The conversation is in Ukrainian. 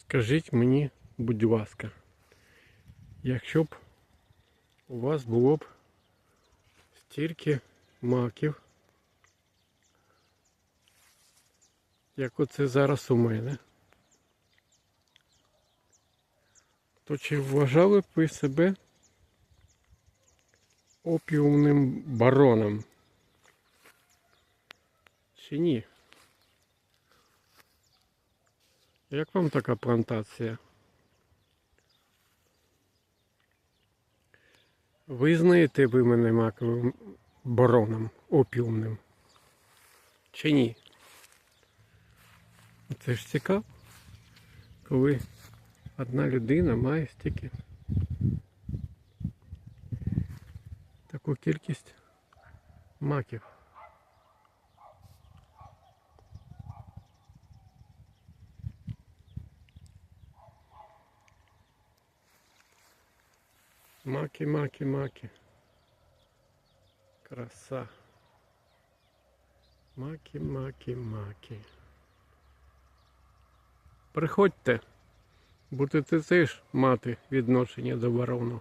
Скажіть мені, будь ласка, якщо б у вас було б стільки маків, як оце зараз у мене, то чи вважали б ви себе опіумним бароном? Чи ні? Як вам така плантація? Визнаєте ви мене маковим бароном, опіумним? Чи ні? Це ж цікаво, коли одна людина має стільки таку кількість маків. Маки, маки, маки. Краса. Маки, маки, маки. Приходьте, будете теж мати відношення до ворону.